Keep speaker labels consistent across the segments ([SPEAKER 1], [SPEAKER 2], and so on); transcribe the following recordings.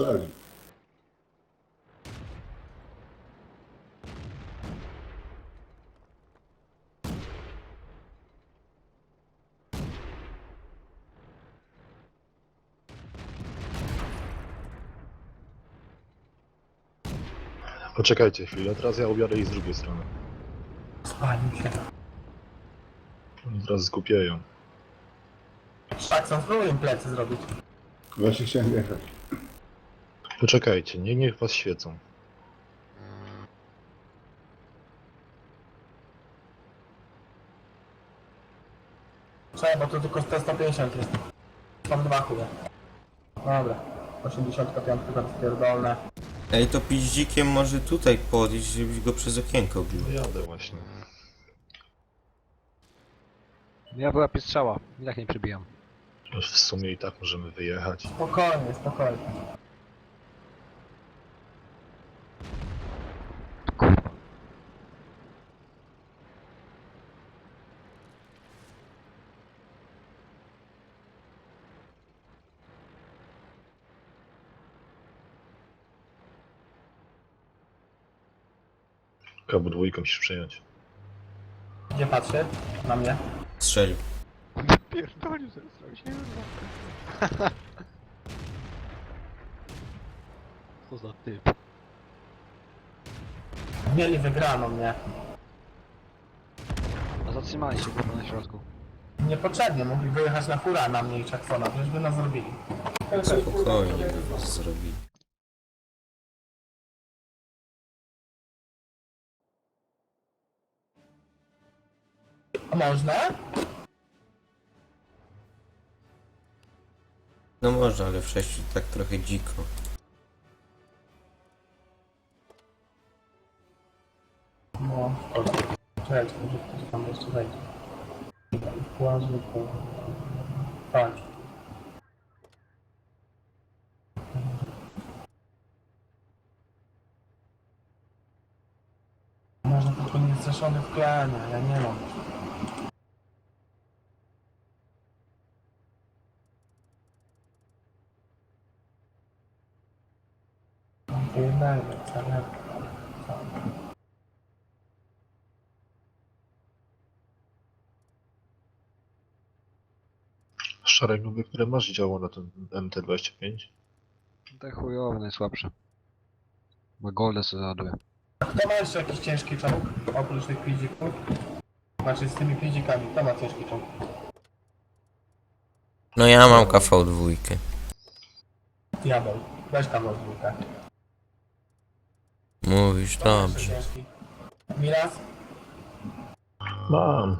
[SPEAKER 1] strzeli.
[SPEAKER 2] Poczekajcie chwilę, teraz ja obiorę ich z drugiej strony.
[SPEAKER 3] Spalił się.
[SPEAKER 2] Oni teraz zgupieją.
[SPEAKER 3] Tak, są spróbuję im plecy zrobić.
[SPEAKER 1] Właśnie chciałem jechać.
[SPEAKER 2] Poczekajcie, nie niech was świecą.
[SPEAKER 3] Czekaj, bo tu tylko 150 jest. Mam dwa chuje. Dobra. 85 tam spierdolne.
[SPEAKER 4] Ej, to piździkiem może tutaj podejść, żebyś go przez okienko bił.
[SPEAKER 2] No jadę właśnie.
[SPEAKER 5] Ja była piestrzała, i tak nie przybijam.
[SPEAKER 2] Już w sumie i tak możemy wyjechać.
[SPEAKER 3] Spokojnie, spokojnie.
[SPEAKER 2] Kabu dwójką musisz przejąć.
[SPEAKER 3] Gdzie patrzy? Na mnie.
[SPEAKER 4] Strzelił.
[SPEAKER 5] Pierdolił, zesrał się, Co za typ.
[SPEAKER 3] Mieli wygraną mnie.
[SPEAKER 5] A zatrzymali się kurwa na środku.
[SPEAKER 3] Niepotrzebnie, mogli wyjechać na hura na mnie i Jacksona, przecież by nas zrobili.
[SPEAKER 4] Spokojnie by was zrobili.
[SPEAKER 3] Można?
[SPEAKER 4] No można, ale w sześciu tak trochę dziko.
[SPEAKER 3] No. Czekajcie, może ktoś tam jeszcze wejdzie. Płaży po... Tak. Można tylko nie zrzeszony w klanie, ja nie mam. Mam tu jednego, całego.
[SPEAKER 2] Szeregowy, które masz działo na ten MT-25?
[SPEAKER 5] Te chujowe, najsłabsze. Bo goldę sobie załaduje.
[SPEAKER 3] Kto ma jeszcze jakiś ciężki czołg? Oprócz tych piździków? Znaczy z tymi piździkami, kto ma ciężki czołg?
[SPEAKER 4] No ja mam KV2.
[SPEAKER 3] Diabeł. Weź tam rozwójkę.
[SPEAKER 4] Mówisz dobrze.
[SPEAKER 3] Miraz?
[SPEAKER 2] Mam.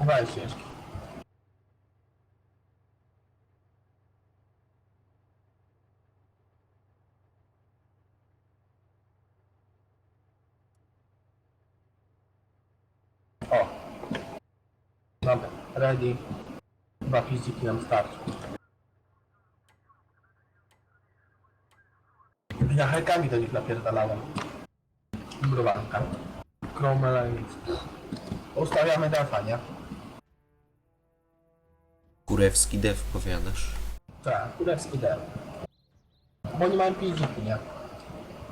[SPEAKER 3] Weź ciężki. O. Dobra, ready. Dwa piździki nam starczy. Ja hekami do nich napierdalałem. Mrowanka. Kromela i. Ustawiamy defa, nie?
[SPEAKER 4] Kurewski dev powiadasz.
[SPEAKER 3] Tak, kurewski def. Bo nie mają piździki, nie?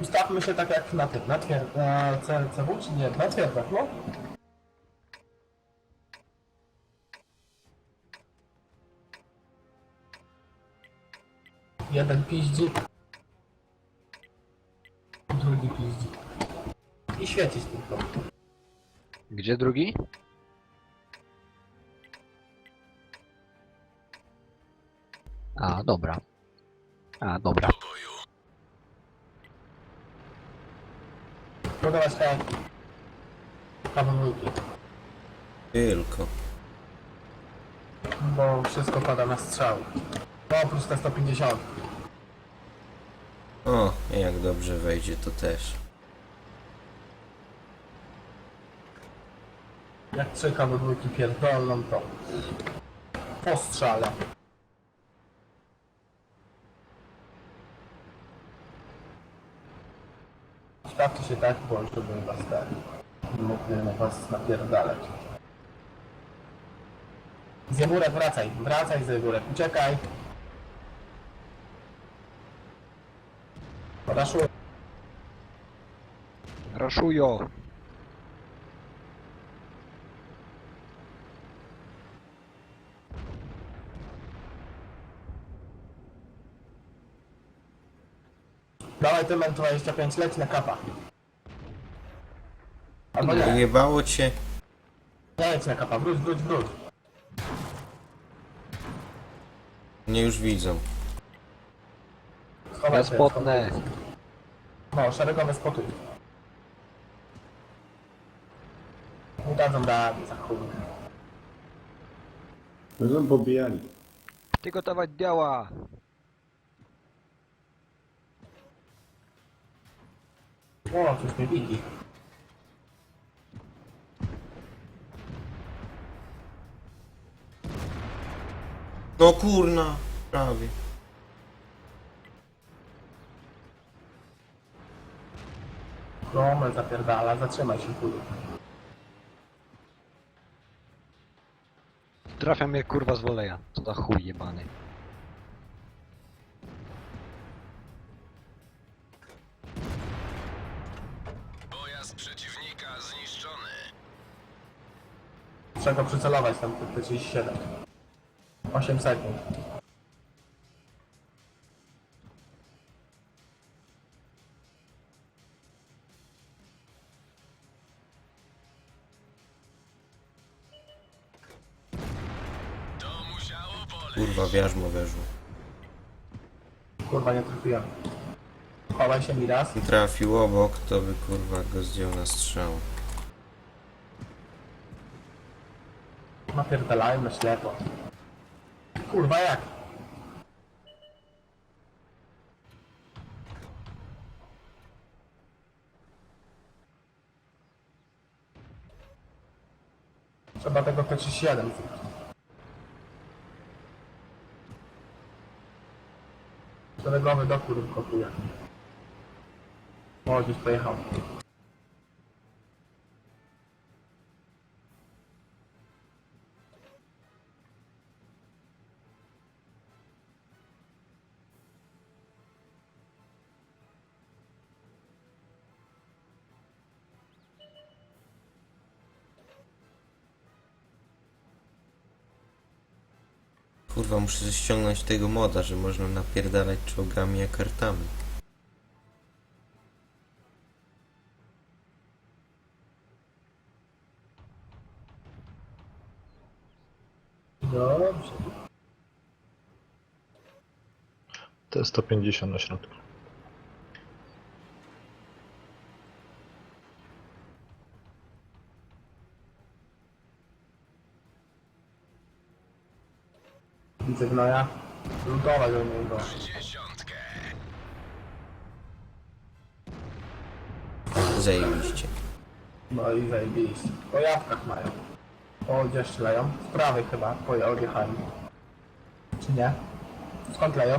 [SPEAKER 3] Ustawmy się tak jak na tym, na twier... na CCW, czy nie? Na twierdzach, no? Jeden piździk. Świecić tylko.
[SPEAKER 5] Gdzie drugi? A, dobra. A, dobra.
[SPEAKER 3] Prodawać te... Kawałki.
[SPEAKER 4] Tylko.
[SPEAKER 3] Bo wszystko pada na strzał. No oprócz te 150.
[SPEAKER 4] O, jak dobrze wejdzie, to też.
[SPEAKER 3] Jak trzy kawałki pierdolną to po strzale. Stawcie się tak, bo żeby was ten mógł na was napierdalać. Zjemurek wracaj, wracaj Zjemurek, uciekaj. Raszuję.
[SPEAKER 5] Raszujo!
[SPEAKER 3] Dawaj Tymen 25, leć na kapa. Albo nie,
[SPEAKER 4] Wyjebało cię.
[SPEAKER 3] nie leć na kapa, wróć, wróć, wróć.
[SPEAKER 4] Mnie już widzą.
[SPEAKER 3] Schowaj
[SPEAKER 5] Ja
[SPEAKER 3] się,
[SPEAKER 5] spotnę.
[SPEAKER 3] schowaj. No, szeregowe spotuj. Nie dadzą rady za chuj.
[SPEAKER 1] Będą pobijali.
[SPEAKER 5] Przygotować działa!
[SPEAKER 3] O, coś mnie widzi.
[SPEAKER 4] No kurna. Prawie.
[SPEAKER 3] Kromel zapierdala, zatrzymaj się chuj.
[SPEAKER 5] Trafia mnie kurwa z woleja. Co za chuj jebany.
[SPEAKER 3] Trzeba go przycelować tam te 37. 8 sekund.
[SPEAKER 4] Kurwa, wiarzmo weszło.
[SPEAKER 3] Kurwa, nie trafiłem. Chowaj się mi raz.
[SPEAKER 4] Trafił obok, to by kurwa go zdjął na strzał.
[SPEAKER 3] Napierdalajmy ślepo. Kurwa, jak? Trzeba tego T37. Szeregowy dokór kopuje. O, gdzieś pojechał.
[SPEAKER 4] Kurwa, muszę ściągnąć tego moda, że można napierdalać czołgami jak kartami.
[SPEAKER 3] Dobrze.
[SPEAKER 2] T150 na środku.
[SPEAKER 3] Widzę gnoja. Lutować do niego.
[SPEAKER 4] Zajebiście.
[SPEAKER 3] No i zajebiście. Po jawkach mają. O, gdzie strzelają? Z prawej chyba, po odjechali. Czy nie? Skąd leją?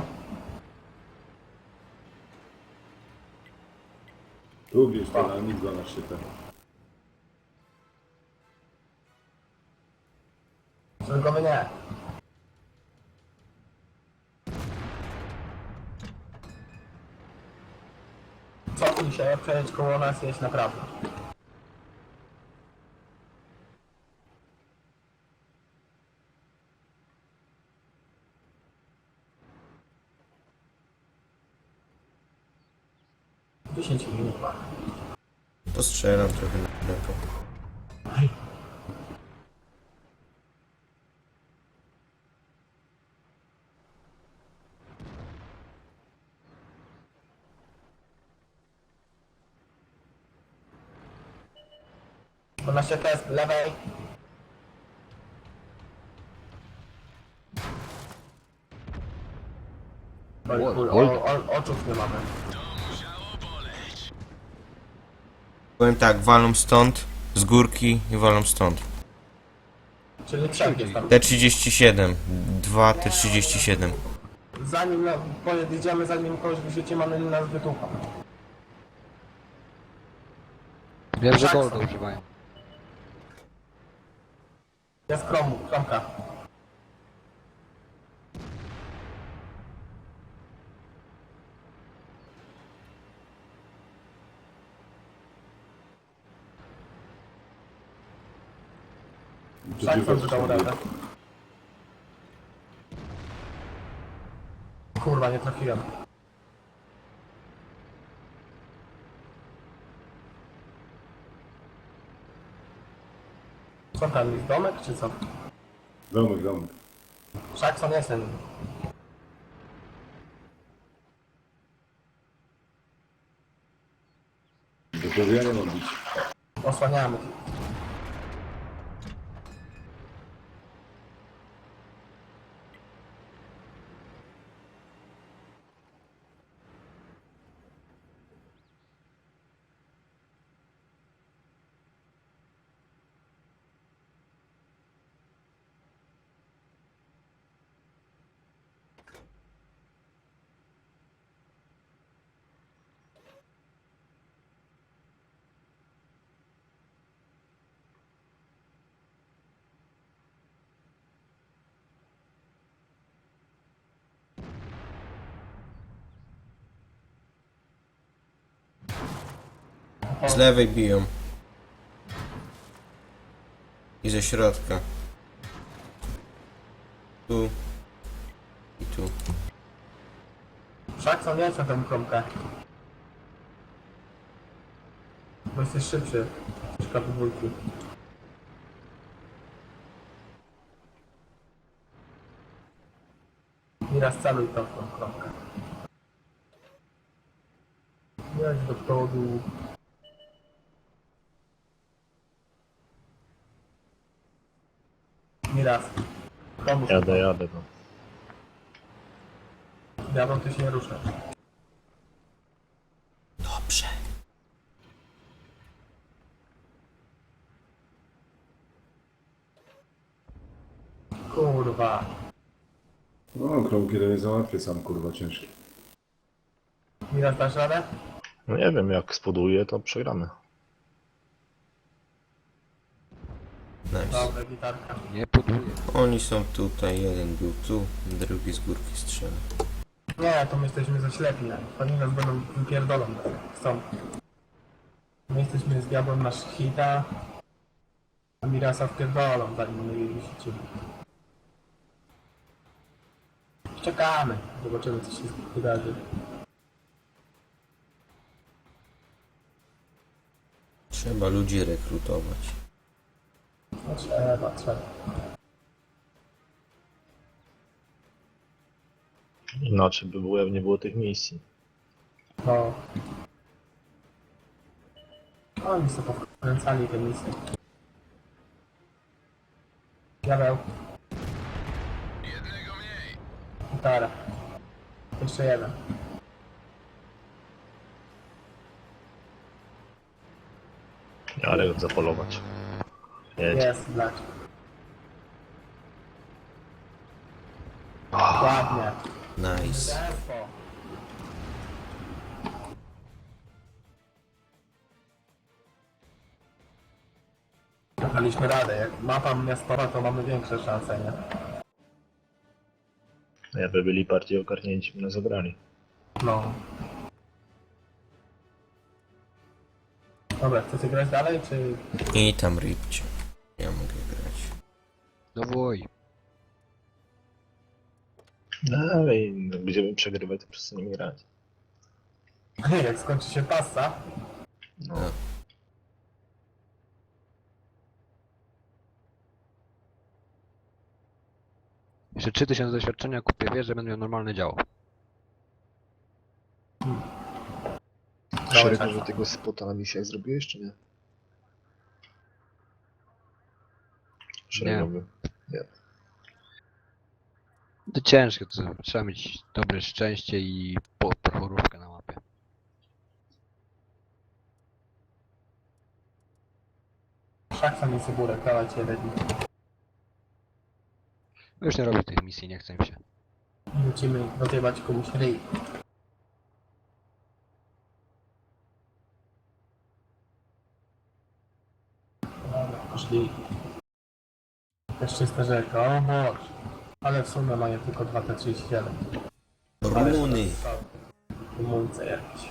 [SPEAKER 1] Tu gdzieś to na nich na szczytach.
[SPEAKER 3] Szeregowy nie. Cofnij się, przejedź koło nas jest naprawdę. Dziesięć minut ma.
[SPEAKER 4] Trochę na lepo.
[SPEAKER 3] To na test lewej. Oj,
[SPEAKER 5] Wol-
[SPEAKER 3] o, o, oczów nie mamy.
[SPEAKER 4] Powiem tak, walą stąd, z górki i walą stąd.
[SPEAKER 3] Czyli trzech jest tam.
[SPEAKER 4] T37, 2 T37.
[SPEAKER 3] Zanim no, pojedziemy, zanim kogoś wyrzucimy, mamy nas wytucha.
[SPEAKER 5] Wiem, że golda używają.
[SPEAKER 3] Jest kromu, kromka. Tak, to dał radę. Kurwa, nie trafiłem. Co tam, jest domek czy co?
[SPEAKER 1] Domek, domek.
[SPEAKER 3] Szakson jest ten.
[SPEAKER 1] Do pobijania mam bić.
[SPEAKER 3] Osłaniamy.
[SPEAKER 4] Z lewej biją. I ze środka. Tu. I tu.
[SPEAKER 3] Szakson jedź na tę kromkę. Bo jesteś szybszy. niż dwójki. I raz celuj to w tą kromkę. Jedź do przodu. I raz. Pomóż.
[SPEAKER 2] Jadę, jadę, no.
[SPEAKER 3] Diabeł, ty się nie ruszasz.
[SPEAKER 4] Dobrze.
[SPEAKER 3] Kurwa.
[SPEAKER 1] No, kromki to nie załatwię sam, kurwa, ciężki.
[SPEAKER 3] Miraz dasz radę?
[SPEAKER 2] No nie wiem, jak spoduje, to przegramy.
[SPEAKER 4] Nice.
[SPEAKER 3] Dobra, gitarka.
[SPEAKER 5] Nie podłuję.
[SPEAKER 4] Oni są tutaj. Jeden był tu, drugi z górki strzela.
[SPEAKER 3] Nie, to my jesteśmy za ślepi. Oni nas będą wypierdolą. Chcą. My jesteśmy z diabłem nasz hita. A Mirasa wpierdolą, zanim my jej. Czekamy. Zobaczymy, co się wydarzy.
[SPEAKER 4] Trzeba ludzi rekrutować.
[SPEAKER 3] No trzeba, trzeba.
[SPEAKER 2] Inaczej by było, jak nie było tych misji.
[SPEAKER 3] No. Oni sobie pokręcali te misje. Diabeł. Jednego mniej. Gitara. Jeszcze jeden.
[SPEAKER 2] Ale jak zapolować. Jedź.
[SPEAKER 3] Jest, Black. Ładnie.
[SPEAKER 4] Nice.
[SPEAKER 3] Tempo. Daliśmy radę. Jak mapa miastowa, to mamy większe szanse, nie?
[SPEAKER 2] Jakby byli bardziej ogarnięci, by nas zabrali.
[SPEAKER 3] No. Dobra, chcecie grać dalej, czy...
[SPEAKER 4] I tam rybcie. Mogę grać.
[SPEAKER 5] No.
[SPEAKER 2] Dalej, no, będziemy przegrywać, to przestaniemy grać.
[SPEAKER 3] Jak skończy się pasa,
[SPEAKER 2] No.
[SPEAKER 4] A,
[SPEAKER 5] Jeszcze 3000 doświadczenia kupię wieżę, będę miał normalne działo.
[SPEAKER 3] Czas.
[SPEAKER 2] że tego spota na misjach zrobiłeś, czy nie? Szeregowy.
[SPEAKER 5] To ciężko, to trzeba mieć dobre szczęście i po- pochorówkę na mapie.
[SPEAKER 3] szaksa mi cebulę, dawać jeden.
[SPEAKER 5] Już nie robię tych misji, nie chcę mi się.
[SPEAKER 3] Musimy rozjebać komuś ryj. Dobra, poszli. Jeszcze starzeko, o Boże. Ale w sumie mają tylko 2 T37.
[SPEAKER 4] Runy.
[SPEAKER 3] Rumunce jakieś.